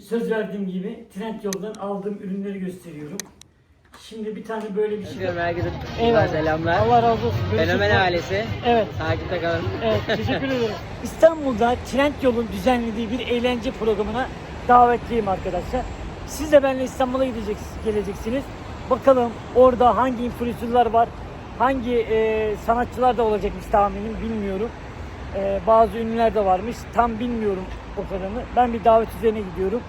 Söz verdiğim gibi Trendyol'dan aldığım ürünleri gösteriyorum. Şimdi bir tane böyle bir şey. Öpüyorum herkese. Eyvallah. Selamlar. Allah razı olsun. Görüşürüz. Fenomen ailesi. Evet. Takipte kalın. Evet, teşekkür ederim. İstanbul'da Trendyol'un düzenlediği bir eğlence programına davetliyim arkadaşlar. Siz de benimle İstanbul'a gideceksiniz, geleceksiniz. Bakalım orada hangi influencerlar var, hangi e, sanatçılar da olacakmış tahminim bilmiyorum. E, bazı ünlüler de varmış. Tam bilmiyorum kadarını. Ben bir davet üzerine gidiyorum.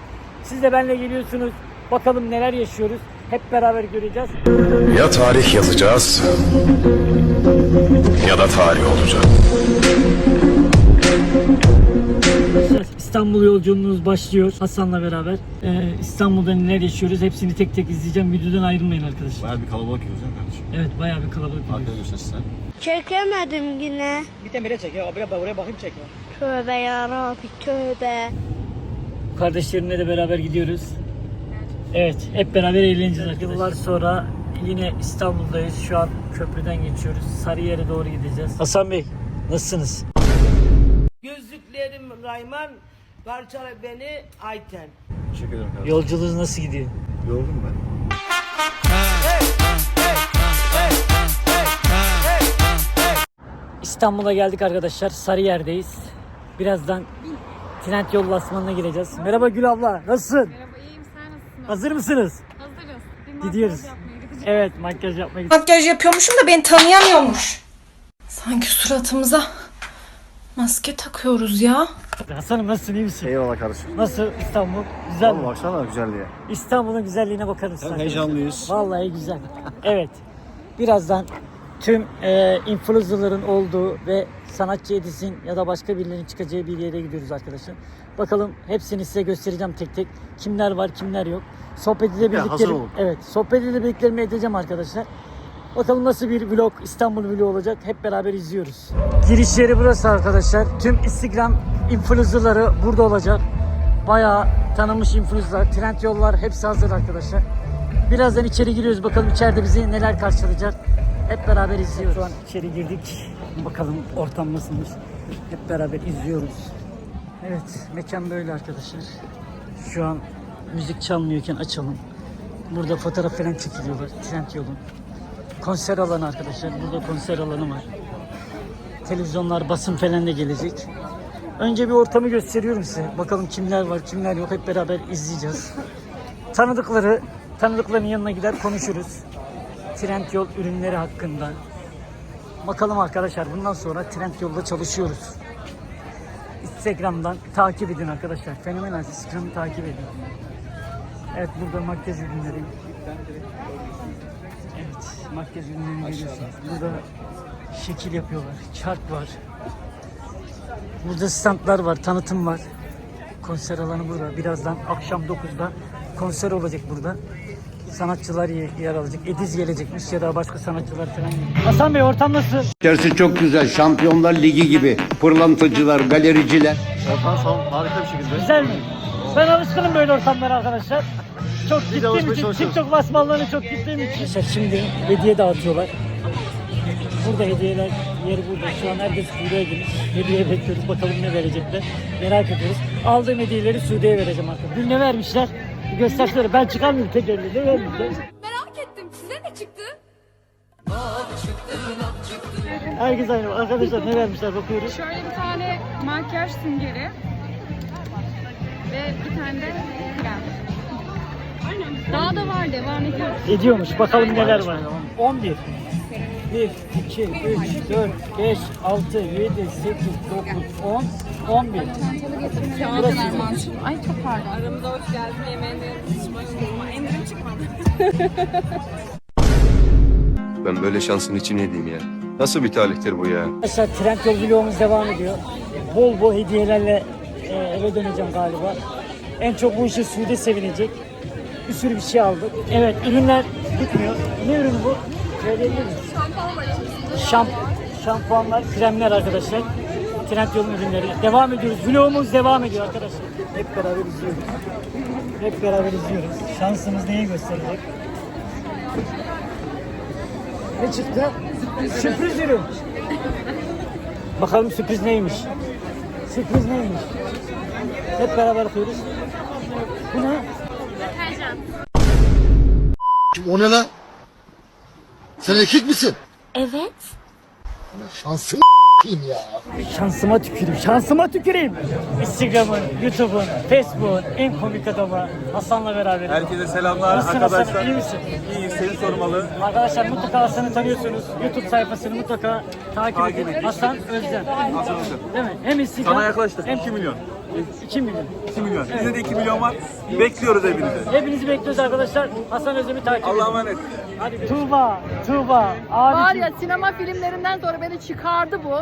Siz de benimle geliyorsunuz. Bakalım neler yaşıyoruz. Hep beraber göreceğiz. Ya tarih yazacağız ya da tarih olacağız. İstanbul yolculuğumuz başlıyor Hasan'la beraber. Ee, İstanbul'da neler yaşıyoruz hepsini tek tek izleyeceğim. Videodan ayrılmayın arkadaşlar. Bayağı bir kalabalık yiyoruz değil mi kardeşim? Evet bayağı bir kalabalık. Arkada gidiyoruz. göstersin sen. Çekemedim yine. Bir de bire çek ya. Buraya, bakayım çek ya. Tövbe yarabbi tövbe. Kardeşlerimle de beraber gidiyoruz. Evet hep beraber eğleneceğiz arkadaşlar. Yıllar sonra yine İstanbul'dayız. Şu an köprüden geçiyoruz. Sarıyer'e doğru gideceğiz. Hasan Bey nasılsınız? Gözlüklerim Rayman, parçala beni Ayten. Teşekkür ederim kardeşim. Yolculuğunuz nasıl gidiyor? Yoruldum ben. İstanbul'a geldik arkadaşlar. Sarıyer'deyiz. Birazdan Trendyol lasmanına gireceğiz. Merhaba Gül abla. Nasılsın? Merhaba iyiyim sen nasılsın? Hazır mısınız? Hazırız. Bir Gidiyoruz. makyaj yapmaya gideceğiz. Evet makyaj yapmaya gidiyoruz. Makyaj yapıyormuşum da beni tanıyamıyormuş. Sanki suratımıza maske takıyoruz ya. Hasan'ım nasılsın iyi misin? Eyvallah kardeşim. Nasıl İstanbul? Güzel Oğlum mi? baksana güzelliğe. İstanbul'un güzelliğine bakar mısın? Hem arkadaşlar? heyecanlıyız. Vallahi güzel. Evet. Birazdan tüm e, influencerların olduğu ve sanatçı Edis'in ya da başka birilerinin çıkacağı bir yere gidiyoruz arkadaşlar. Bakalım hepsini size göstereceğim tek tek. Kimler var, kimler yok. Sohbet edebildiklerim. Evet, sohbet edebildiklerimi edeceğim arkadaşlar. Bakalım nasıl bir vlog, İstanbul vlogu olacak. Hep beraber izliyoruz. Giriş yeri burası arkadaşlar. Tüm Instagram influencerları burada olacak. Bayağı tanınmış influencerlar, trend yollar hepsi hazır arkadaşlar. Birazdan içeri giriyoruz. Bakalım içeride bizi neler karşılayacak. Hep beraber izliyoruz. Şu an içeri girdik. Bakalım ortam nasılmış. Hep beraber izliyoruz. Evet, mekan böyle arkadaşlar. Şu an müzik çalmıyorken açalım. Burada fotoğraf falan çekiliyorlar. Trend yolun. Konser alanı arkadaşlar. Burada konser alanı var. Televizyonlar, basın falan da gelecek. Önce bir ortamı gösteriyorum size. Bakalım kimler var, kimler yok. Hep beraber izleyeceğiz. Tanıdıkları, tanıdıkların yanına gider konuşuruz. Trendyol ürünleri hakkında. Bakalım arkadaşlar bundan sonra Trendyol'da çalışıyoruz. Instagram'dan takip edin arkadaşlar. Fenomenal Instagram'ı takip edin. Evet burada makyaj ürünleri. Evet makyaj ürünlerini görüyorsunuz. Burada şekil yapıyorlar. Çark var. Burada standlar var, tanıtım var. Konser alanı burada. Birazdan akşam 9'da konser olacak burada. Sanatçılar ye- yer alacak. Ediz gelecekmiş ya da başka sanatçılar falan. Hasan Bey ortam nasıl? İçerisi çok güzel. Şampiyonlar Ligi gibi. Pırlantacılar, galericiler. Ortam sağ harika bir şekilde. Güzel mi? Ben alışkınım böyle ortamlara arkadaşlar. Çok gittiğim için. TikTok basmalarını çok gittiğim için. Arkadaşlar şimdi hediye dağıtıyorlar. Burada hediyeler yeri burada. Şu an herkes Suudi'ye girmiş. Hediye bekliyoruz. Bakalım ne verecekler. Merak ediyoruz. Aldığım hediyeleri Suudi'ye vereceğim artık. Dün ne vermişler? Göstersene. Ben çıkarmayayım tek elle. Ne vermişler? Merak ettim size ne çıktı? Herkes aynı. Arkadaşlar ne vermişler bakıyoruz. Şöyle bir tane makyaj süngeri ve bir tane de krem. Daha da var devam ediyoruz. Ediyormuş. Bakalım neler var. 11. 1, 2, 3, 4, 5, 6, 7, 8, 9, 10, 11. Kağıt var manşur. Ay çok pardon. Aramıza hoş geldin yemeğini indirim çıkmadı. Ben böyle şansın içine edeyim ya. Nasıl bir talihtir bu ya? Arkadaşlar Trendyol vlogumuz devam ediyor. Bol bol hediyelerle e, eve döneceğim galiba. En çok bu işe Suudi sevinecek. Bir sürü bir şey aldık. Evet ürünler bitmiyor. Ne ürünü bu? Söyleyebilir misin? şamp şampuanlar, kremler arkadaşlar. Trendyol'un ürünleri. Devam ediyoruz. Vlogumuz devam ediyor arkadaşlar. Hep beraber izliyoruz. Hep beraber izliyoruz. Şansımız neye gösterecek? Ne çıktı? Sürpriz, sürpriz ürün. Bakalım sürpriz neymiş? Sürpriz neymiş? Hep beraber okuyoruz. Bu ne? Deterjan. O ne lan? Sen erkek misin? Evet. Şansını ya. Şansıma tüküreyim, şansıma tüküreyim. Instagram'ın, YouTube'un, Facebook'un en komik adamı Hasan'la beraber. Herkese selamlar Nasılsın arkadaşlar. Hasan, iyi misin? İyi, seni sormalı. Arkadaşlar mutlaka Hasan'ı tanıyorsunuz. YouTube sayfasını mutlaka takip, Takip edin. edin. Hasan Özden. Hasan Özden. Değil mi? Hem Instagram Sana yaklaştık. hem 2 milyon. 2 milyon. 2 milyon. Bizde de 2 milyon var. Bekliyoruz hepinizi. Hepinizi bekliyoruz arkadaşlar. Hasan Özden'i takip edin. Allah'a emanet. Hadi Tuğba, Tuğba, Var ya sinema filmlerinden sonra beni çıkardı bu.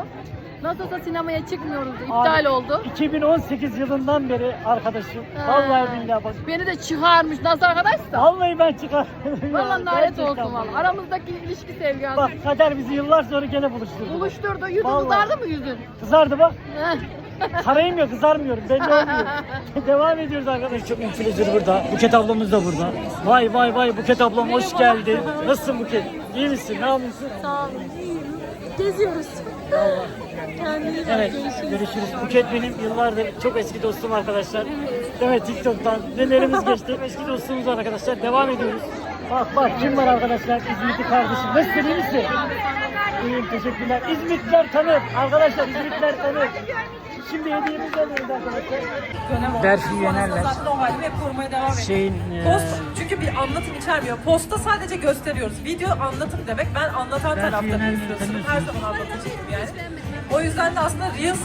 Nasıl olsa sinemaya çıkmıyoruz. iptal Abi, oldu. 2018 yılından beri arkadaşım. Vallahi billahi bak. Beni de çıkarmış. Nasıl arkadaşsa? Vallahi ben çıkar. Vallahi lanet olsun valla. Aramızdaki ilişki sevgi Bak kader bizi yıllar sonra gene buluşturdu. buluşturdu. Yüzün Vallahi. kızardı mı yüzün? Kızardı bak. Karayım ya kızarmıyorum belli olmuyor. Devam ediyoruz arkadaşlar. Çok influencer burada. Buket ablamız da burada. Vay vay vay Buket ablam hoş geldin. Nasılsın Buket? İyi misin? Ne yapıyorsun? Sağ olun. Geziyoruz. Evet görüşürüz. Buket benim yıllardır çok eski dostum arkadaşlar. Evet TikTok'tan nelerimiz geçti. Eski dostumuz var arkadaşlar. Devam ediyoruz. Bak bak kim var arkadaşlar? İzmitli kardeşim. Nasılsın iyi misin? İyiyim teşekkürler. İzmitliler tanır. Arkadaşlar İzmitliler tanır. Şimdi hediyemizi alıyoruz arkadaşlar. Berfi Yenerler. o halimi hep korumaya devam ediyorum. Şeyin Post çünkü bir anlatım içermiyor. Posta sadece gösteriyoruz. Video anlatım demek. Ben anlatan biliyorsun. tanıyorsun. Her zaman anlatıcıyım yani. O yüzden de aslında Reels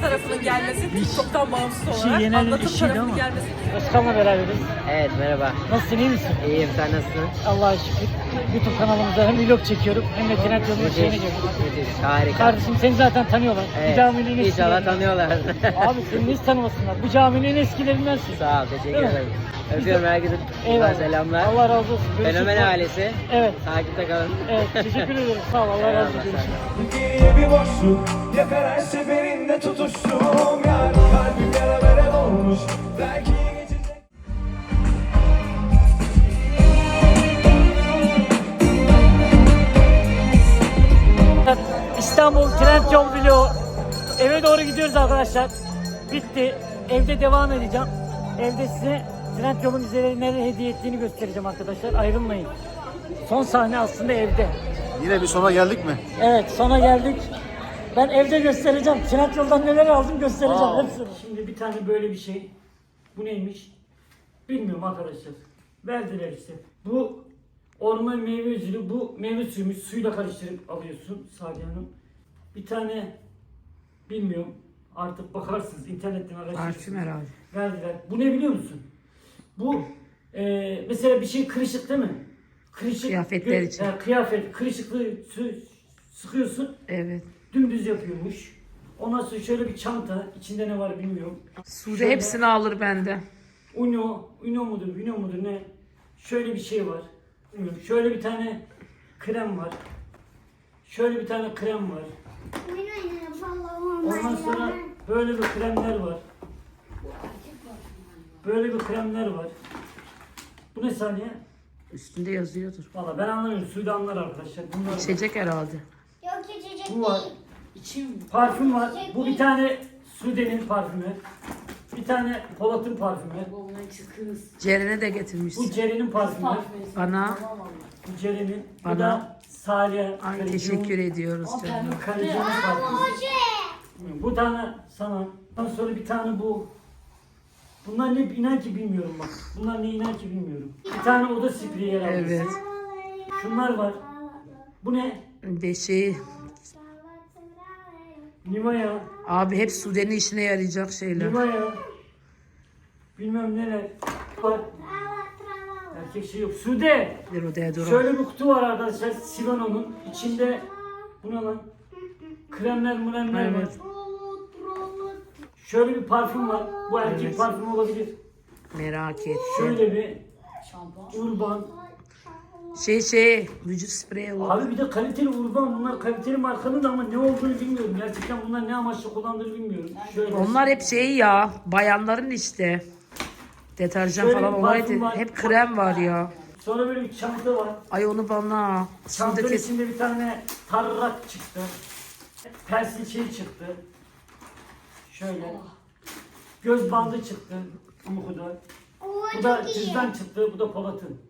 tarafının gelmesi TikTok'tan bağımsız işi olarak Yener'in anlatım tarafının ama. gelmesi Özkan'la beraberiz. Evet merhaba. Nasılsın iyi misin? İyiyim sen nasılsın? Allah'a şükür. YouTube kanalımıza hem vlog çekiyorum hem de Trend Yolu'nun şeyini çekiyorum. müthiş, harika. Kardeşim seni zaten tanıyorlar. Evet, caminin en İnşallah tanıyorlar. Abi seni hiç tanımasınlar. Bu caminin en eskilerindensin. Sağ ol, teşekkür ederim. Öpüyorum herkese. Eyvallah. Selamlar. Allah razı olsun. Görüşürüz. Fenomen ailesi. Evet. Takipte kalın. Evet. Teşekkür ederim. Sağ ol. Allah razı olsun. Eyvallah, Görüşürüz. bir boşluk Yakar her seferinde tutuştum Yar kalbim yara dolmuş Belki İstanbul Trend Yol Vlogu. Eve doğru gidiyoruz arkadaşlar. Bitti. Evde devam edeceğim. Evde size Trend Yol'un neler hediye ettiğini göstereceğim arkadaşlar. Ayrılmayın. Son sahne aslında evde. Yine bir sona geldik mi? Evet sona geldik. Ben evde göstereceğim. Trend Yol'dan neler aldım göstereceğim Wow. hepsini. Şimdi bir tane böyle bir şey. Bu neymiş? Bilmiyorum arkadaşlar. Verdiler işte. Bu orman meyve üzülü. Bu meyve suyumuş. Suyla karıştırıp alıyorsun Sadiye Hanım. Bir tane bilmiyorum. Artık bakarsınız internetten araştırırsınız. herhalde. Verdiler. Bu ne biliyor musun? Bu eee, mesela bir şey kırışık değil mi? Kırışık. Kıyafetler için. Ya, kıyafet. Kırışıklığı su, sıkıyorsun. Evet. Dümdüz yapıyormuş. Ondan sonra şöyle bir çanta. içinde ne var bilmiyorum. Sude Şöyle- hepsini alır bende. Uno, Uno mudur, Uno mudur ne? Şöyle bir şey var. Bilmiyorum. Şöyle bir tane krem var. Şöyle bir tane krem var. Ondan sonra böyle bir kremler var. Böyle bir kremler var. Bu ne saniye? Üstünde yazıyordur. Valla ben anlamıyorum. Suda anlar arkadaşlar. Bunlar İçecek herhalde. Yok içecek bu var. Parfüm var. Bu bir tane Sude'nin parfümü. Bir tane Polat'ın parfümü. Ceren'e de getirmişsin. Bu Ceren'in parfümü. Bana. Bu Ceren'in. Bu Bana. da Salih. Ay teşekkür ediyoruz canım. Karıcığımın parfümü. Bu tane sana. Ondan sonra bir tane bu. Bunlar ne inan ki bilmiyorum bak. Bunlar ne inan ki bilmiyorum. Bir tane oda spreyi yer almış. Evet. Şunlar var. Bu ne? De şey Nivea. abi hep Sude'nin işine yarayacak şeyler. Nivea. Bilmem neler. Var. Erkek şey yok. Sude. Deodorant. Şöyle bir kutu var arkadaşlar Silano'nun. İçinde bu ne lan? Kremler mremler var. Şöyle bir parfüm var. Bu erkek Evet. parfümü olabilir. Merak et. Şöyle bir urban. Şey şey vücut spreyi olur. Abi bir de kaliteli urban. Bunlar kaliteli markanın ama ne olduğunu bilmiyorum. Gerçekten bunlar ne amaçla kullandığını bilmiyorum. Şöyle. Onlar hep şey ya bayanların işte. Deterjan Şöyle falan bir olaydı. parfüm var. Hep krem var ya. Sonra böyle bir çanta var. Ay onu bana. Sude Çantanın kes. içinde bir tane tarrak çıktı. Persil şey çıktı. Şöyle. Göz bandı çıktı Pamuk'u Bu da çok iyi. sizden çıktı, bu da Polat'ın.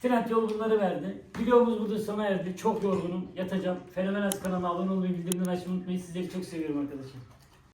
Trend yol bunları verdi. Videomuz burada sona erdi. Çok yorgunum. Yatacağım. Fenomenaz kanalına abone olmayı, bildirimleri açmayı unutmayın. Sizleri çok seviyorum arkadaşlar.